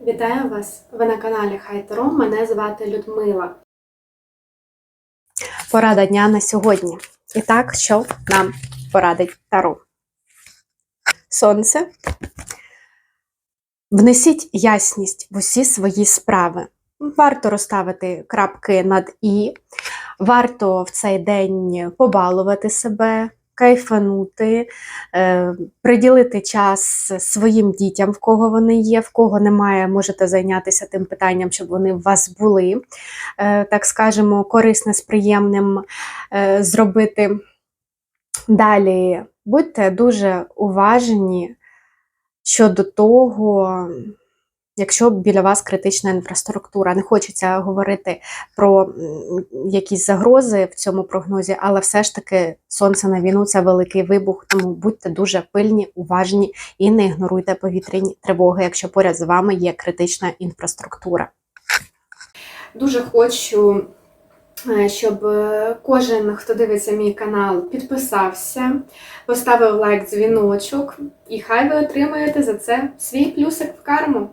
Вітаю вас! Ви на каналі Хай Таро. Мене звати Людмила. Порада дня на сьогодні. І так, що нам порадить Таро? Сонце. Внесіть ясність в усі свої справи. Варто розставити крапки над і, варто в цей день побалувати себе, кайфанути, е, приділити час своїм дітям, в кого вони є, в кого немає, можете зайнятися тим питанням, щоб вони у вас були, е, так скажемо, корисне з приємним е, зробити. Далі будьте дуже уважні щодо того, якщо біля вас критична інфраструктура. Не хочеться говорити про якісь загрози в цьому прогнозі, але все ж таки сонце на війну це великий вибух, тому будьте дуже пильні, уважні і не ігноруйте повітряні тривоги, якщо поряд з вами є критична інфраструктура. Дуже хочу, е, щоб е, кожен, хто дивиться мій канал, підписався, поставив лайк, дзвіночок, і хай ви отримаєте за це свій плюсик в карму.